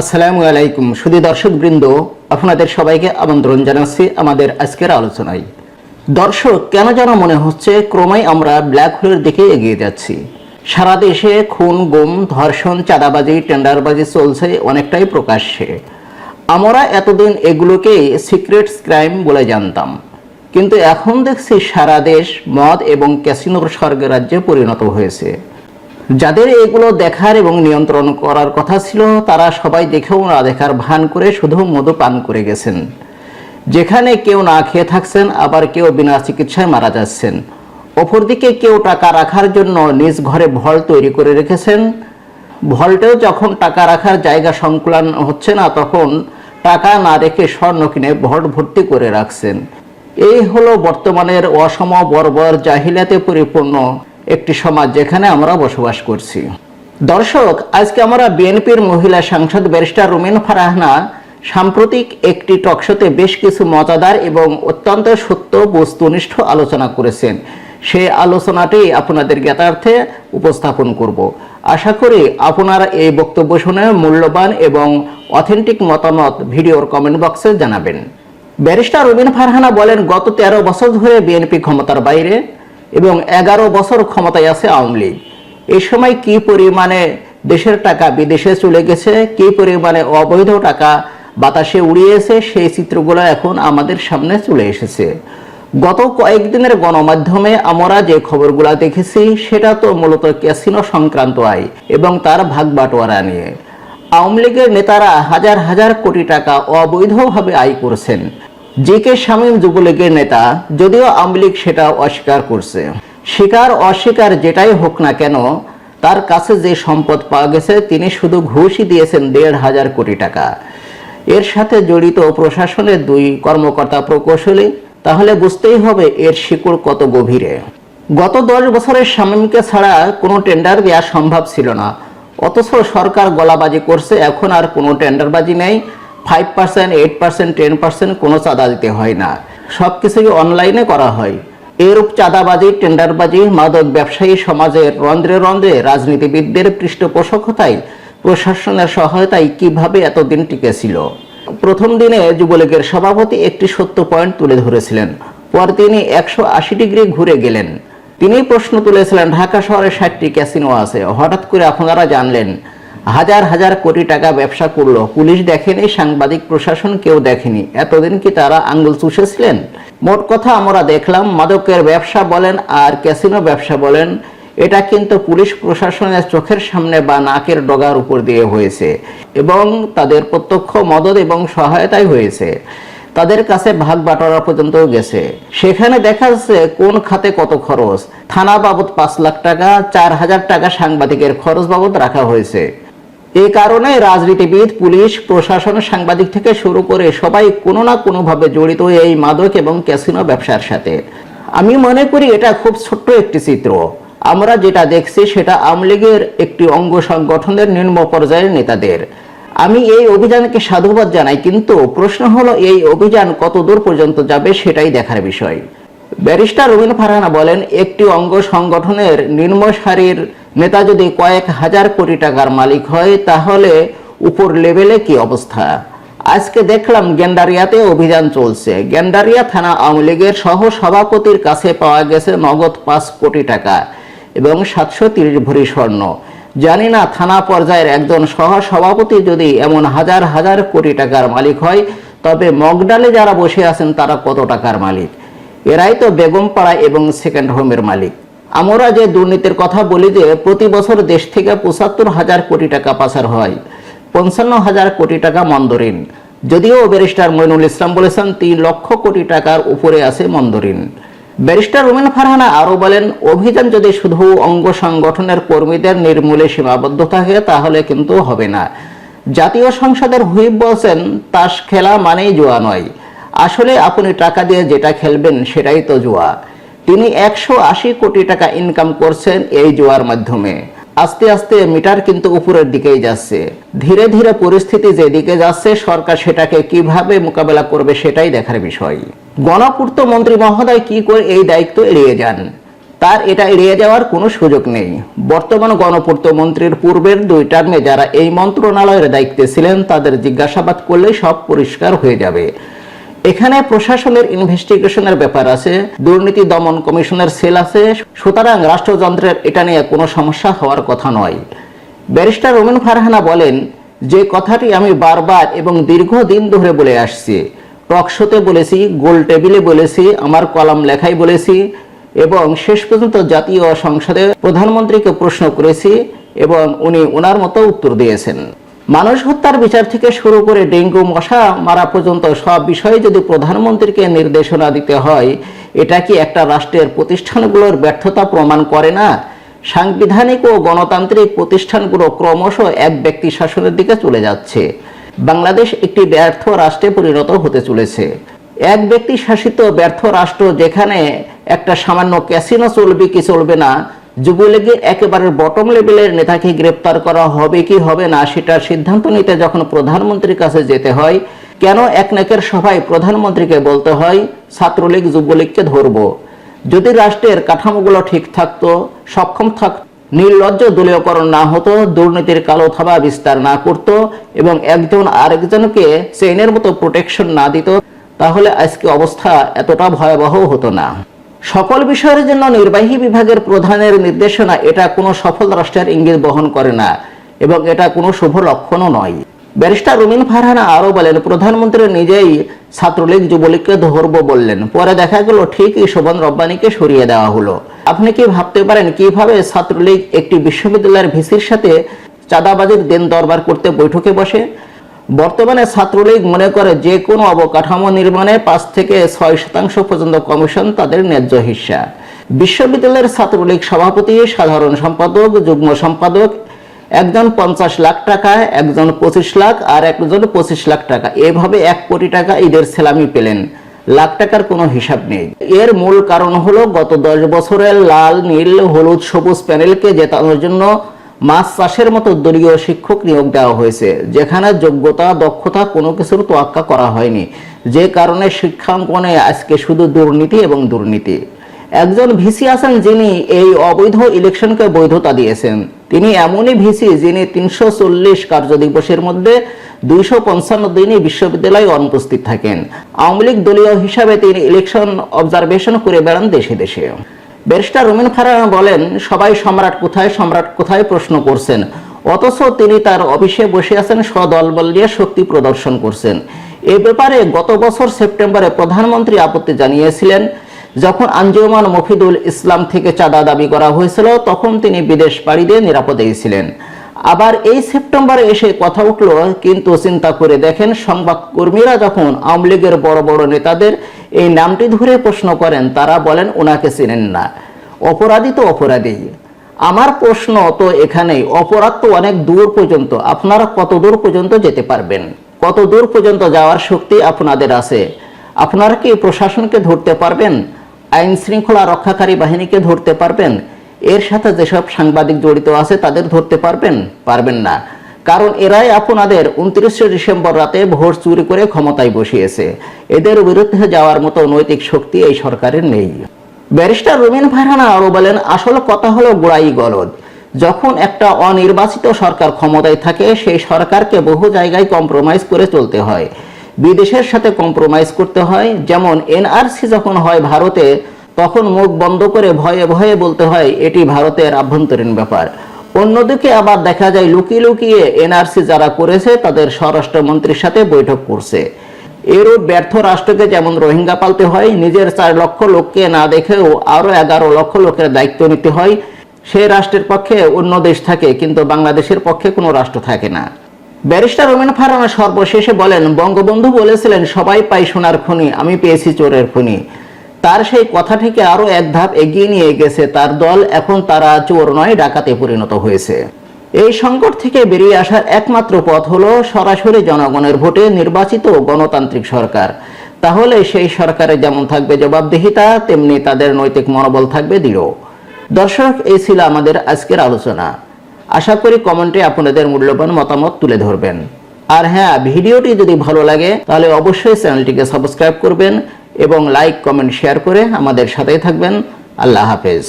আসসালামু আলাইকুম শুধু দর্শক বৃন্দ আপনাদের সবাইকে আমন্ত্রণ জানাচ্ছি আমাদের আজকের আলোচনায়। দর্শক, কেন যেন মনে হচ্ছে ক্রমেই আমরা ব্ল্যাক হোলের দিকে এগিয়ে যাচ্ছি। সারা দেশে খুন, গুম, ধর্ষণ, চাঁদাবাজি, টেন্ডারবাজি চলছে অনেকটাই প্রকাশ্যে। আমরা এতদিন এগুলোকে সিক্রেট ক্রাইম বলে জানতাম। কিন্তু এখন দেখছি সারা দেশ মদ এবং ক্যাসিনোর স্বর্গরাজ্যে পরিণত হয়েছে। যাদের এগুলো দেখার এবং নিয়ন্ত্রণ করার কথা ছিল, তারা সবাই দেখেও না দেখার ভান করে শুধু মধু পান করে গেছেন। যেখানে কেউ না খেয়ে থাকছেন, আবার কেউ বিনা চিকিৎসায় মারা যাচ্ছেন। অপরদিকে কেউ টাকা রাখার জন্য নিজ ঘরে ভল তৈরি করে রেখেছেন। ভল্টেও যখন টাকা রাখার জায়গা সংকুলন হচ্ছে না, তখন টাকা না রেখে স্বর্ণ কিনে ভল্ট ভর্তি করে রাখছেন। এই হলো বর্তমানের অসম বর্বর জাহিলাতে পরিপূর্ণ একটি সমাজ যেখানে আমরা বসবাস করছি। দর্শক, আজকে আমরা বিএনপির মহিলা সাংসদ ব্যারিস্টার রুমিন ফারাহনা সাম্প্রতিক একটি টকশোতে বেশ কিছু মজাদার এবং অত্যন্ত সত্য বস্তুনিষ্ঠ আলোচনা করেছেন। সেই আলোচনাটি আপনাদের জ্ঞাতার্থে উপস্থাপন করব। আশা করি আপনারা এই বক্তব্য শুনে মূল্যবান এবং অথেন্টিক মতামত ভিডিওর কমেন্ট বক্সে জানাবেন। ব্যারিস্টার রবিন ফারহানা বলেন, গত তেরো বছর ধরে বিএনপি ক্ষমতার বাইরে এবং এগারো বছর ক্ষমতায় আছে আওয়ামী লীগ। এই সময় কি পরিমাণে দেশের টাকা বিদেশে চলে গেছে, কি পরিমাণে অবৈধ টাকা বাতাসে উড়িয়েছে, সেই চিত্রগুলো এখন আমাদের সামনে চলে এসেছে। গত কয়েকদিনের গণমাধ্যমে আমরা যে খবরগুলো দেখেছি, সেটা তো মূলত ক্যাসিনো সংক্রান্ত আয় এবং তার ভাগ বাটোয়ারা নিয়ে। আওয়ামী লীগের নেতারা হাজার হাজার কোটি টাকা অবৈধভাবে আয় করছেন। জি কে শামীম যুবলীগের নেতা, যদিও আওয়ামী লীগ সেটা অস্বীকার করছে। স্বীকার অস্বীকার যেটাই হোক না কেন, তার কাছে যে সম্পদ পাওয়া গেছে, তিনি শুধু ঘুষই দিয়েছেন দেড় হাজার কোটি টাকা। এর সাথে জড়িত প্রশাসনের দুই কর্মকর্তা প্রকৌশলী, তাহলে বুঝতেই হবে এর শিকড় কত গভীরে। গত দশ বছরের শামীমকে ছাড়া কোনো টেন্ডার দেওয়া সম্ভব ছিল না। অথচ সরকার গলাবাজি করছে, এখন আর কোনো টেন্ডারবাজি নেই। Five percent eight percent ten percent কোনো চাঁদা দিতে হয় না। সব কিছুই অনলাইনে করা হয়। এরূপ চাঁদাবাজি, টেন্ডারবাজি, মাদক ব্যবসায়ী সমাজের রন্ধ্রে রন্ধ্রে রাজনীতিবিদদের পৃষ্ঠপোষকতায়, প্রশাসনের সহায়তায় কীভাবে এতদিন টিকেছিল? প্রথম দিনে যুবলীগের সভাপতি একটি সত্য পয়েন্ট তুলে ধরেছিলেন। পর তিনি একশো আশি ডিগ্রি ঘুরে গেলেন। তিনি প্রশ্ন তুলেছিলেন, ঢাকা শহরে ষাটটি ক্যাসিনো আছে। হঠাৎ করে আপনারা জানলেন হাজার হাজার কোটি টাকা ব্যবসা করল। পুলিশ দেখেনি, সাংবাদিক প্রশাসন কেউ দেখেনি। এতদিন কি তারা আঙ্গুল চুষেছিলেন? মোট কথা আমরা দেখলাম, মাদকের ব্যবসা বলেন আর ক্যাসিনো ব্যবসা বলেন, এটা কিন্তু পুলিশ প্রশাসনের চোখের সামনে বা নাকের ডগার উপর দিয়ে হয়েছে এবং তাদের প্রত্যক্ষ মদত এবং সহায়তাই হয়েছে। তাদের কাছে ভাগ বাটোয়ারা পর্যন্ত গেছে। সেখানে দেখা যাচ্ছে কোন খাতে কত খরচ। থানা বাবদ পাঁচ লাখ টাকা, চার হাজার টাকা সাংবাদিকের খরচ বাবদ রাখা হয়েছে। এই কারণে রাজনীতিবিদ, পুলিশ, প্রশাসন, সাংবাদিক থেকে শুরু করে সবাই কোনো না কোনোভাবে জড়িত এই মাদক এবং ক্যাসিনো ব্যবসার সাথে। আমি মনে করি এটা খুব ছোট্ট একটি চিত্র। আমরা যেটা দেখছি সেটা আওয়ামী লীগের একটি অঙ্গ সংগঠনের নিম্ন পর্যায়ের নেতাদের। আমি এই অভিযানকে সাধুবাদ জানাই, কিন্তু প্রশ্ন হলো, এই অভিযান কতদূর পর্যন্ত যাবে সেটাই দেখার বিষয়। ব্যারিস্টার রবীন্দ্র ফারহানা বলেন, একটি অঙ্গ সংগঠনের নিম্ন সারির নেতা যদি কয়েক হাজার কোটি টাকার মালিক হয়, তাহলে উপর লেভেলে কি অবস্থা? আজকে দেখলাম গেন্ডারিয়াতে অভিযান চলছে। গেন্ডারিয়া থানা আওয়ামী লীগের সহ সভাপতির কাছে পাওয়া গেছে নগদ পাঁচ কোটি টাকা এবং সাতশো তিরিশ ভরি স্বর্ণ। জানি না থানা পর্যায়ের একজন সহ সভাপতি যদি এমন হাজার হাজার কোটি টাকার মালিক হয়, তবে মগডালে যারা বসে আছেন, তারা কত টাকার মালিক? এরাই তো বেগমপাড়া এবং সেকেন্ড হোমের মালিক। আমরা যে দুর্নীতির কথা বলি যে, প্রতি বছর দেশ থেকে পঁচাত্তর হাজার কোটি টাকা পাচার হয়। পঞ্চান্ন হাজার কোটি টাকা মন্দরিন। যদিও ব্যারিস্টার মইনুল ইসলাম বলেছেন, তিন লক্ষ কোটি টাকার উপরে আছে মন্দরিন। ব্যারিস্টার রুমেন ফারহানা আরও বলেন, অভিযান যদি শুধু অঙ্গ সংগঠনের কর্মীদের নির্মূলে সীমাবদ্ধ থাকে, তাহলে কিন্তু হবে না। জাতীয় সংসদের হুইপ বলছেন, তাস খেলা মানেই জোয়া নয়। আসলে আপনি টাকা দিয়ে যেটা খেলবেন সেটাই তো জুয়া। তিনি একশো আশি কোটি টাকা ইনকাম করছেন এই জুয়ার মাধ্যমে। আস্তে আস্তে মিটার কিন্তু উপরের দিকেই যাচ্ছে। ধীরে ধীরে পরিস্থিতি যেদিকে যাচ্ছে, সরকার সেটাকে কীভাবে মোকাবেলা করবে সেটাই দেখার বিষয়। গণপূর্ত মন্ত্রী মহোদয় কি করে এই দায়িত্ব এড়িয়ে যান? তার এটা এড়িয়ে যাওয়ার কোনো সুযোগ নেই। বর্তমান গণপূর্ত মন্ত্রীর পূর্বের দুই টার্মে যারা এই মন্ত্রণালয়ের দায়িত্বে ছিলেন, তাদের জিজ্ঞাসাবাদ করলেই সব পরিষ্কার হয়ে যাবে। এখানে প্রশাসনের ইনভেস্টিগেশনের ব্যাপার আছে, দুর্নীতি দমন কমিশনের সেল আছে, সুতরাং রাষ্ট্রযন্ত্রের এটা নিয়ে কোনো সমস্যা হওয়ার কথা নয়। ব্যারিস্টার রোমেন ফারহানা বলেন, যে কথাটি আমি বারবার এবং দীর্ঘদিন ধরে বলে আসছি, টকশোতে বলেছি, গোল টেবিলে বলেছি, আমার কলাম লেখাই বলেছি এবং শেষ পর্যন্ত জাতীয় সংসদে প্রধানমন্ত্রীকে প্রশ্ন করেছি এবং উনি ওনার মতো উত্তর দিয়েছেন। মানুষ হত্যার বিচার থেকে শুরু করে ডেঙ্গু, মশা মারা পর্যন্ত সব বিষয়ে যদি প্রধানমন্ত্রীকে নির্দেশনা দিতে হয়, এটা কি একটা রাষ্ট্রের প্রতিষ্ঠানগুলোর ব্যর্থতা প্রমাণ করে না? সাংবিধানিক ও গণতান্ত্রিক প্রতিষ্ঠানগুলো ক্রমশ এক ব্যক্তি শাসনের দিকে চলে যাচ্ছে। বাংলাদেশ একটি ব্যর্থ রাষ্ট্রে পরিণত হতে চলেছে। এক ব্যক্তি শাসিত ব্যর্থ রাষ্ট্র যেখানে একটা সামান্য ক্যাসিনো চলবে কি চলবে না যুবলীগের একেবারে বটম লেভেলের নেতাকে গ্রেপ্তার করা হবে কি হবে না, সেটার সিদ্ধান্ত নিতে যখন প্রধানমন্ত্রীর কাছে যেতে হয়, কেন এক নাকের সভায় প্রধানমন্ত্রীকে বলতে হয়, ছাত্রলীগ যুবলীগকে ধরবো। যদি রাষ্ট্রের কাঠামোগুলো ঠিক থাকতো, সক্ষম থাক, নির্লজ্জ দলীয়করণ না হতো, দুর্নীতির কালো থাবা বিস্তার না করত এবং একজন আরেকজনকে চেইনের মতো প্রোটেকশন না দিত, তাহলে আজকে অবস্থা এতটা ভয়াবহ হতো না। সকল বিষয়ের জন্য নির্বাহী বিভাগের প্রধানের নির্দেশনা, এটা কোনো সফল রাষ্ট্রের ইঙ্গিত বহন করে না এবং এটা কোনো শুভ লক্ষণও নয়। ব্যারিস্টার রুমিন ফারহানা আরও বলেন, প্রধানমন্ত্রী নিজেই ছাত্রলীগ যুবলীগকে ধরবো বললেন। পরে দেখা গেল, ঠিকই শোভন রব্বানিকে সরিয়ে দেওয়া হলো। আপনি কি ভাবতে পারেন কীভাবে ছাত্রলীগ একটি বিশ্ববিদ্যালয়ের ভিসির সাথে চাঁদাবাজির দেন দরবার করতে বৈঠকে বসে? বর্তমানে ছাত্রলীগ মনে করে যে কোনো অবকাঠামো নির্মাণে পাঁচ থেকে ছয় শতাংশ পর্যন্ত কমিশন তাদের ন্যায্য হিস্সা বিশ্ববিদ্যালয়ের ছাত্রলীগ সভাপতি, সাধারণ সম্পাদক, যুগ্ম সম্পাদক, একজন পঞ্চাশ লাখ টাকা, একজন পঁচিশ লাখ আর একজন পঁচিশ লাখ টাকা। এভাবে এক কোটি টাকা ঈদের সেলামি পেলেন। লাখ টাকার কোনো হিসাব নেই। এর মূল কারণ হলো গত দশ বছরের লাল, নীল, হলুদ, সবুজ প্যানেলকে জেতানোর জন্য মাছ চাষের মতো দলীয় শিক্ষক নিয়োগ দেওয়া হয়েছে। যেখানে যোগ্যতা, দক্ষতা কোনো কিছুর তোয়াক্কা করা হয়নি। যে কারণে শিক্ষাঙ্গনে আজকে শুধু দুর্নীতি এবং দুর্নীতি। একজন ভিসি আছেন যিনি এই অবৈধ ইলেকশনকে বৈধতা দিয়েছেন। তিনি এমনই ভিসি যিনি তিনশো চল্লিশ কার্যদিবসের মধ্যে দুইশো পঞ্চান্ন দিনই বিশ্ববিদ্যালয়ে অনুপস্থিত থাকেন। আওয়ামী লীগ দলীয় হিসাবে তিনি ইলেকশন অবজারভেশন করে বেড়ান দেশে দেশে। ব্যারিস্টার রুমিন ফারান বলেন, সবাই সম্রাট কোথায় সম্রাট কোথায় প্রশ্ন করছেন। অথচ তিনি তার অফিসে বসে আছেন সদলবল নিয়ে শক্তি প্রদর্শন করছেন। এ ব্যাপারে গত বছর সেপ্টেম্বরে প্রধানমন্ত্রী আপত্তি জানিয়েছিলেন, যখন আঞ্জুমান মফিদুল ইসলাম থেকে চাঁদা দাবি করা হয়েছিল, তখন তিনি বিদেশ পাড়ি দিয়ে নিরাপদেই ছিলেন। আবার এই সেপ্টেম্বরে এসে কথা উঠল, কিন্তু চিন্তা করে দেখেন সংবাদ কর্মীরা যখন আওয়ামী লীগের বড় বড় নেতাদের এই নামটি ধরে প্রশ্ন করেন, তারা বলেন, ওনাকে চিনেন না। অপরাধী তো অপরাধী। আমার প্রশ্ন তো এখানেই, অপরাধ তো অনেক দূর পর্যন্ত, আপনারা কত দূর পর্যন্ত যেতে পারবেন? কত দূর পর্যন্ত যাওয়ার শক্তি আপনাদের আছে? আপনারা কি প্রশাসনকে ধরতে পারবেন? আইন শৃঙ্খলা রক্ষাকারী বাহিনীকে ধরতে পারবেন? এর সাথে যেসব সাংবাদিক জড়িত আছে, তাদের ধরতে পারবেন? পারবেন না। কারণ এরাই আপনাদের উনত্রিশে ডিসেম্বর রাতে ভোট চুরি করে ক্ষমতায় বসিয়েছে। এদের বিরুদ্ধে যাওয়ার মতো নৈতিক শক্তি এই সরকারের নেই। ব্যারিস্টার রুমিন ফারহানা আরও বলেন, আসল কথা হলো গোড়াই গলদ। যখন একটা অনির্বাচিত সরকার ক্ষমতায় থাকে, সেই সরকারকে বহু জায়গায় কম্প্রোমাইজ করে চলতে হয়। বিদেশের সাথে কম্প্রোমাইজ করতে হয়। যেমন এনআরসি যখন হয় ভারতে তখন মুখ বন্ধ করে ভয়ে ভয়ে বলতে হয়, এটি ভারতের আভ্যন্তরীণ ব্যাপার। অন্যদিকে আবার দেখা যায়, লুকিয়ে লুকিয়ে এনআরসি যারা করেছে, তাদের স্বরাষ্ট্রমন্ত্রীর সাথে বৈঠক করছে। এরও ব্যর্থ রাষ্ট্রকে যেমন রোহিঙ্গা পালতে হয়, নিজের চার লক্ষ লোককে না দেখেও আরও এগারো লক্ষ লোকের দায়িত্ব নিতে হয়। সেই রাষ্ট্রের পক্ষে অন্য দেশ থাকে, কিন্তু বাংলাদেশের পক্ষে কোনো রাষ্ট্র থাকে না। ব্যারিস্টার রোমেন ফারানা সর্বশেষে বলেন, বঙ্গবন্ধু বলেছিলেন, সবাই পাই সোনার খনি, আমি পেয়েছি চোরের খনি। তার সেই কথাটিকে আরও এক ধাপ এগিয়ে নিয়ে গেছে। তার দল এখন তারা চোর নয়, ডাকাতে পরিণত হয়েছে। এই সংকট থেকে বেরিয়ে আসার একমাত্র পথ হলো সরাসরি জনগণের ভোটে নির্বাচিত গণতান্ত্রিক সরকার। তাহলে সেই সরকারে যেমন থাকবে জবাবদিহিতা, তেমনি তাদের নৈতিক মনোবল থাকবে দৃঢ়। দর্শক, এই ছিল আমাদের আজকের আলোচনা। আশা করি কমেন্টে আপনাদের মূল্যবান মতামত তুলে ধরবেন। আর হ্যাঁ ভিডিওটি যদি ভালো লাগে, তাহলে অবশ্যই চ্যানেলটিকে সাবস্ক্রাইব করবেন। এবং লাইক কমেন্ট শেয়ার করে আমাদের সাথেই থাকবেন। আল্লাহ হাফেজ।